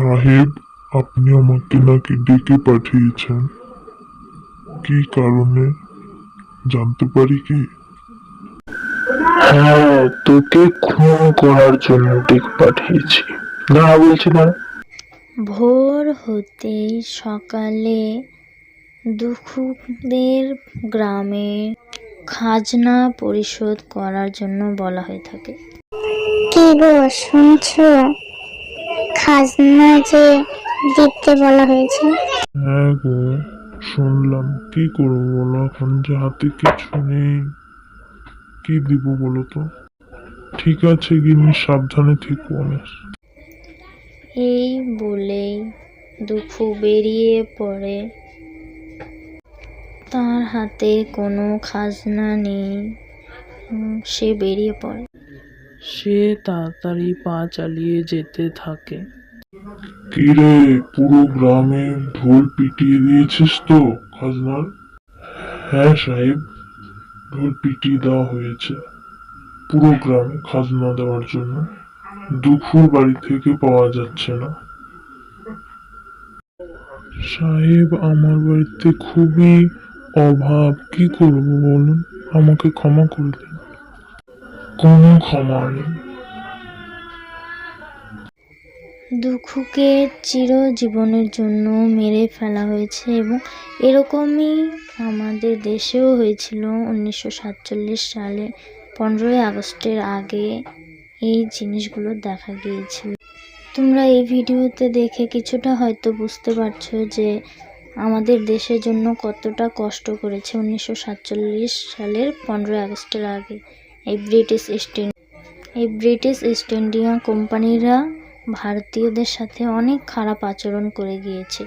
সাহেব আপনি আমাকে নাকি ডেকে পাঠিয়েছেন। কি কারণে? জানতে পারি কি? হ্যাঁ তোকে খুন করার জন্য ডেকে পাঠিয়েছি। দাঁড়া বলছি দাঁড়া ভোর হতেই সকালে দুঃখদের গ্রামে খাজনা পরিশোধ করার জন্য বলা হয়ে থাকে। কি গো শুনছো? খাজনা যে দিতে বলা হয়েছে। হ্যাঁ গো শুনলাম। কি করব বলো এখন? যে হাতে কিছু নেই। কি দিব বলো তো? ঠিক আছে গিন্নি সাবধানে থেকো অনেক এই বলেই দুঃখু বেরিয়ে পড়ে। তার হাতে কোনো খাজনা নেই। সে বেরিয়ে পড়ে। সে তাড়াতাড়ি পা চালিয়ে যেতে থাকে। কি রে পুরো গ্রামে ঢোল পিটিয়ে দিয়েছিস তো, খাজনার? হ্যাঁ সাহেব, ঢোল পিটিয়ে দেওয়া হয়েছে। পুরো গ্রামে খাজনা দেওয়ার জন্য। দুপুর বাড়ি থেকে পাওয়া যাচ্ছে না। সাহেব, আমার বাড়িতে খুবই অভাব। কি করব বলুন? আমাকে ক্ষমা করে দিন। কোনো ক্ষমা নেই দুঃখকে চিরজীবনের জন্য মেরে ফেলা হয়েছে এবং এরকমই আমাদের দেশেও হয়েছিল উনিশশো সাতচল্লিশ সালে। পনেরোই আগস্টের আগে এই জিনিসগুলো দেখা গিয়েছিল। তোমরা এই ভিডিওতে দেখে কিছুটা হয়তো বুঝতে পারছ যে আমাদের দেশের জন্য কতটা কষ্ট করেছে উনিশশো সাতচল্লিশ সালের পনেরোই আগস্টের আগে। এই ব্রিটিশ ইস্ট এই ব্রিটিশ ইস্ট ইন্ডিয়া কোম্পানিরা ভারতীয়দের সাথে অনেক খারাপ আচরণ করে গিয়েছে।